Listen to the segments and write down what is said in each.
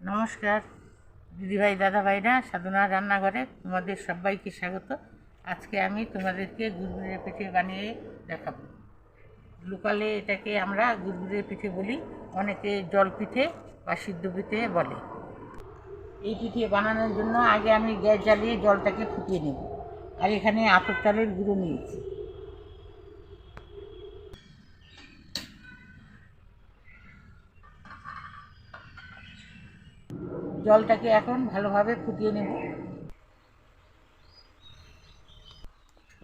নমস্কার, দিদিভাই দাদাভাইরা সাধনা রান্নাঘরে তোমাদের সবাইকে স্বাগত। আজকে আমি তোমাদেরকে গুড়গুড়ের পিঠে বানিয়ে দেখাবো। লোকালে এটাকে আমরা গুড়গুড়ের পিঠে বলি, অনেকে জল পিঠে বা সিদ্ধ পিঠে বলে। এই পিঠে বানানোর জন্য আগে আমি গ্যাস জ্বালিয়ে জলটাকে ফুটিয়ে নেব। আর এখানে আতর চালের গুঁড়ো নিয়েছি। জলটাকে এখন ভালোভাবে ফুটিয়ে নেব।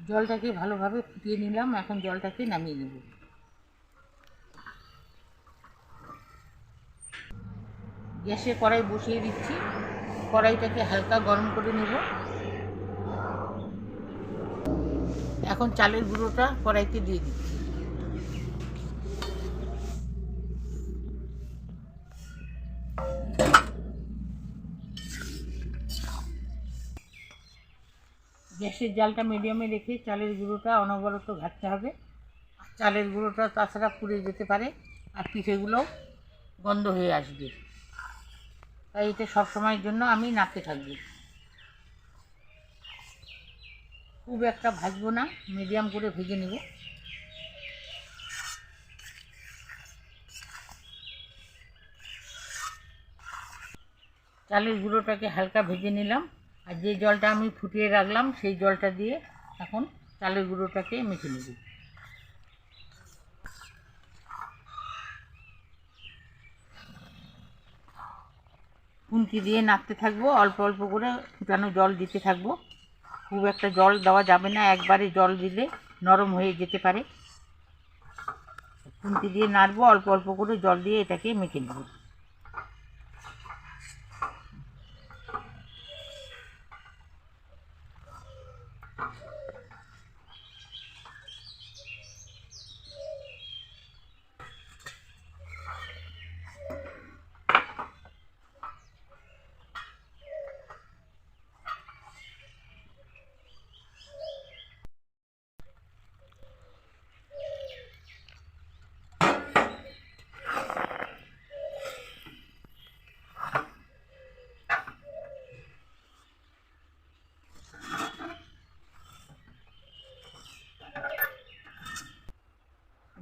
জলটাকে ভালোভাবে ফুটিয়ে নিলাম, এখন জলটাকে নামিয়ে নেব। গ্যাসে কড়াই বসিয়ে দিচ্ছি। কড়াইটাকে হালকা গরম করে নেব। এখন চালের গুঁড়োটা কড়াইতে দিয়ে দিচ্ছি। গ্যাসের জালটা মিডিয়ামে রেখে চালের গুঁড়োটা অনবরত ঘাটতে হবে। চালের গুঁড়োটা তাছাড়া পুড়ে যেতে পারে আর পিঠেগুলো গন্ধ হয়ে আসবে। তাই এটা সব সময়ের জন্য আমি নাড়তে থাকব। খুব একটা ভাজবো না মিডিয়াম করে ভেজে নেব। চালের গুঁড়োটাকে হালকা ভেজে নিলাম। আর যে জলটা আমি ফুটিয়ে রাখলাম, সেই জলটা দিয়ে এখন চালের গুঁড়োটাকে মেখে নেব। খুন্তি দিয়ে নাড়তে থাকব, অল্প অল্প করে ফুটানো জল দিতে থাকব। খুব একটা জল দেওয়া যাবে না, একবারে জল দিলে নরম হয়ে যেতে পারে। খুন্তি দিয়ে নাড়বো, অল্প অল্প করে জল দিয়ে এটাকে মেখে নেব।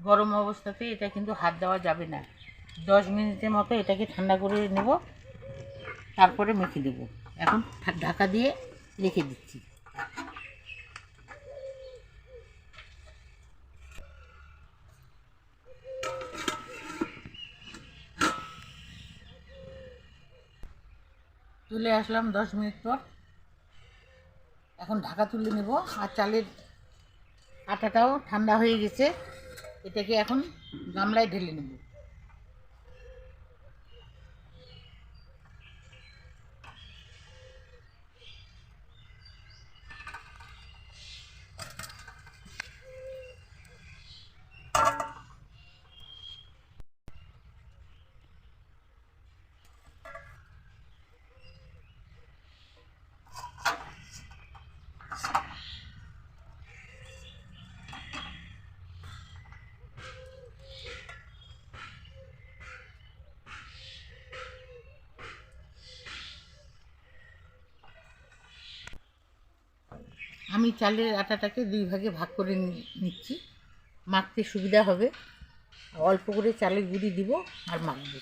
গরম অবস্থাতে এটা কিন্তু হাত দেওয়া যাবে না। দশ মিনিটের মতো এটাকে ঠান্ডা করে নেব, তারপরে মেখে দেব। এখন ঢাকা দিয়ে রেখে দিচ্ছি। তুলে আসলাম দশ মিনিট পর। এখন ঢাকা তুলে নেব। আর চালের আটাটাও ঠান্ডা হয়ে গেছে। এটাকে এখন গামলায় ঢেলে নেব। আমি চালের আটাটাকে দুই ভাগে ভাগ করে নিচ্ছি। মাখতে সুবিধা হবে। অল্প করে চালের গুঁড়ি দিব আর মাখবো।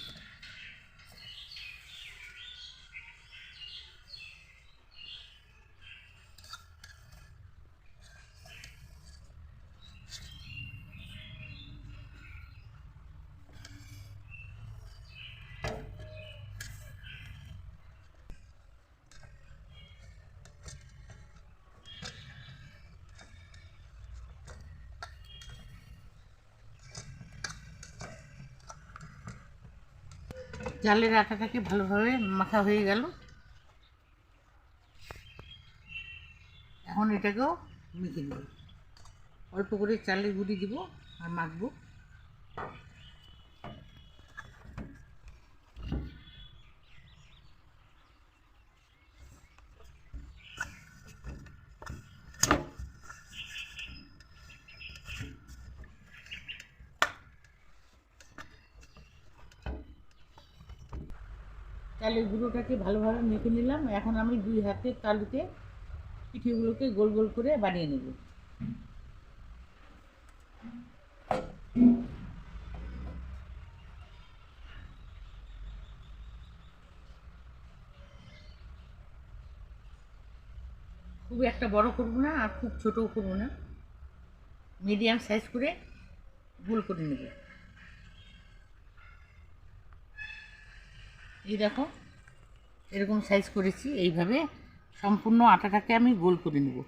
চালের আটাটাকে ভালোভাবে মাখা হয়ে গেল। এখন এটাকেও মেখে নেব। অল্প করে চালের গুঁড়ি দিব আর মাখবো। চালের গুঁড়োটাকে ভালোভাবে মেখে নিলাম। এখন আমি দুই হাতের তালুতে পিঠেগুলোকে গোল গোল করে বানিয়ে নেব। খুব একটা বড় করব না আর খুব ছোটও করব না। মিডিয়াম সাইজ করে গোল করে নেব। এই দেখো এরকম সাইজ করেছি এইভাবে সম্পূর্ণ আটাটাকে আমি গোল করে নেব।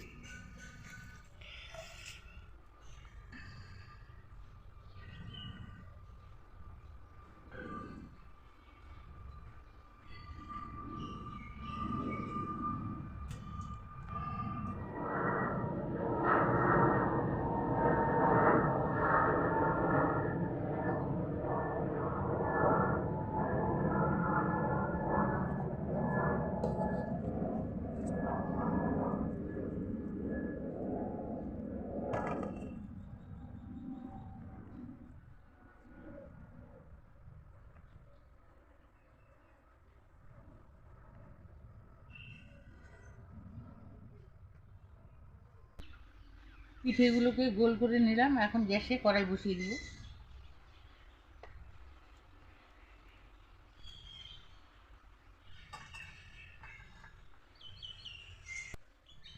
পিঠেগুলোকে গোল করে নিলাম। এখন গ্যাসে কড়াই বসিয়ে দিব।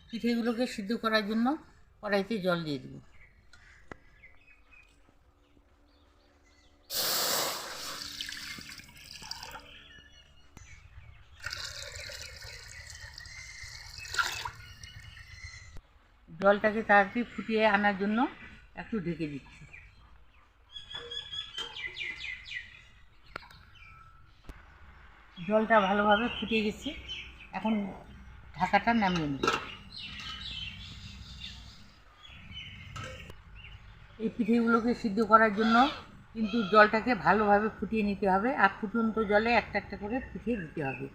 পিঠেগুলোকে সিদ্ধ করার জন্য কড়াইতে জল দিয়ে দেবো। জলটাকে তাড়াতাড়ি ফুটিয়ে আনার জন্য একটু ঢেকে দিচ্ছি। জলটা ভালোভাবে ফুটে গেছে। এখন ঢাকাটা নামিয়ে নেব। এই পিঠেগুলোকে সিদ্ধ করার জন্য কিন্তু জলটাকে ভালোভাবে ফুটিয়ে নিতে হবে। আর ফুটন্ত জলে একটা একটা করে পিঠে দিতে হবে।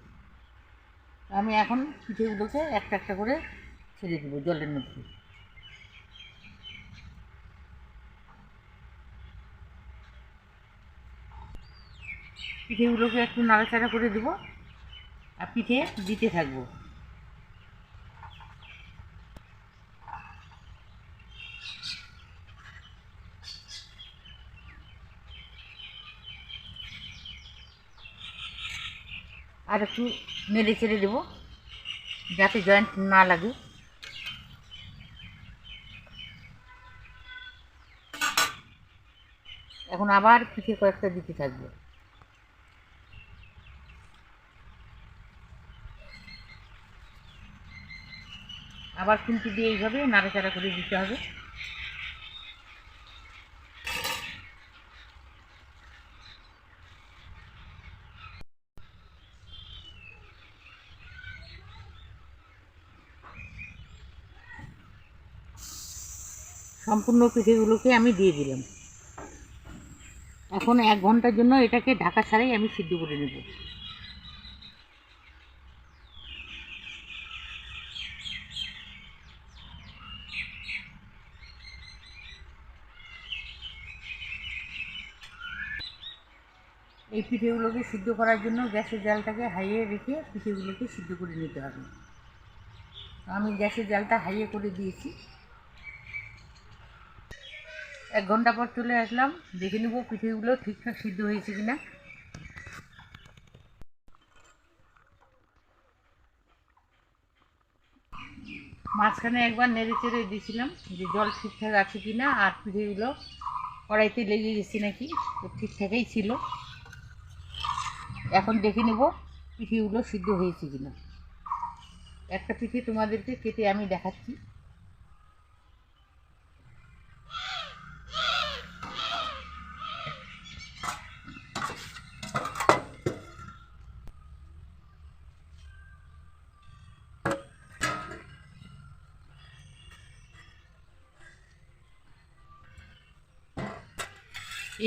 আমি এখন পিঠেগুলোকে একটা একটা করে ছেড়ে দেবো জলের মধ্যে। পিঠেগুলোকে একটু নাড়াচাড়া করে দেবো আর পিঠে দিতে থাকব। আর একটু নেড়ে চেড়ে দেবো যাতে জয়েন্ট না লাগে। এখন আবার পিঠে কয়েকটা দিতে থাকব। আবার কিন্তু দিয়ে এইভাবে নাড়াচাড়া করে দিতে হবে। সম্পূর্ণ পিঠেগুলোকে আমি দিয়ে দিলাম। এখন এক ঘণ্টার জন্য এটাকে ঢাকা ছাড়াই আমি সিদ্ধ করে নেব। পিঠেগুলোকে সিদ্ধ করার জন্য গ্যাসের জালটাকে হাইয়ে রেখে পিঠেগুলোকে সিদ্ধ করে নিতে হবে। আমি গ্যাসের জালটা হাইয়ে করে দিয়েছি। এক ঘণ্টা পর চলে আসলাম। দেখে নেব পিঠেগুলো ঠিকঠাক সিদ্ধ হয়েছে কিনা। মাঝখানে একবার নেড়ে চেড়ে দিয়েছিলাম যে জল ঠিকঠাক আছে কিনা আর পিঠেগুলো কড়াইতে লেগে গেছে নাকি ঠিকঠাকই ছিল। এখন দেখে নেব পিঠিগুলো সিদ্ধ হয়েছে কিনা। একটা পিঠে তোমাদেরকে কেটে আমি দেখাচ্ছি।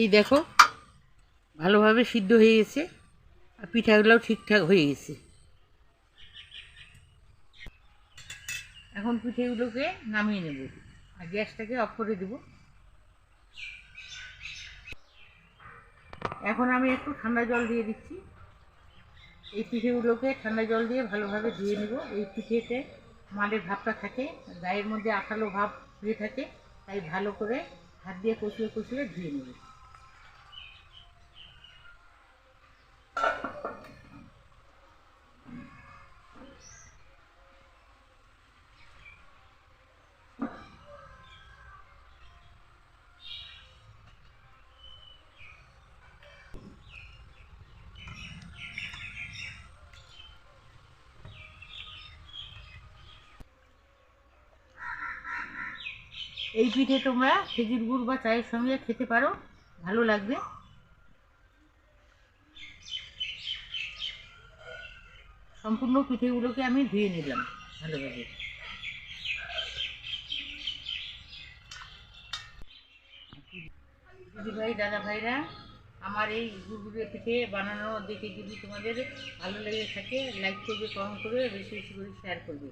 এই দেখো, ভালোভাবে সিদ্ধ হয়ে গেছে। পিঠাগুলোও ঠিকঠাক হয়ে গেছে। এখন পিঠেগুলোকে নামিয়ে নেব। আর গ্যাসটাকে অফ করে দেব। এখন আমি একটু ঠান্ডা জল দিয়ে দিচ্ছি। এই পিঠেগুলোকে ঠান্ডা জল দিয়ে ভালোভাবে ধুয়ে নেব। এই পিঠেতে মালের ভাবটা থাকে, গায়ের মধ্যে আঠালো ভাব হয়ে থাকে, তাই ভালো করে হাত দিয়ে কষিয়ে কষিয়ে ধুয়ে নেব। এই পিঠে তোমরা খেজুর গুড় বা চায়ের সঙ্গে খেতে পারো, ভালো লাগবে। সম্পূর্ণ পিঠেগুলোকে আমি ধুয়ে নিলাম ভালোভাবে। দিদিভাই দাদা ভাইরা আমার এই গুড়গুড়ে পিঠে বানানো দেখে যদি তোমাদের ভালো লেগে থাকে লাইক করবে কমেন্ট করবে, বেশি বেশি করে শেয়ার করবে।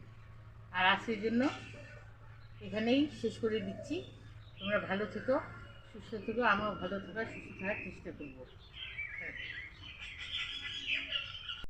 আর আজকের জন্য এখানেই শেষ করে দিচ্ছি। তোমরা ভালো থেকো, সুস্থ থেকো আমার ভালো থাকার সুস্থ থাকার চেষ্টা করব।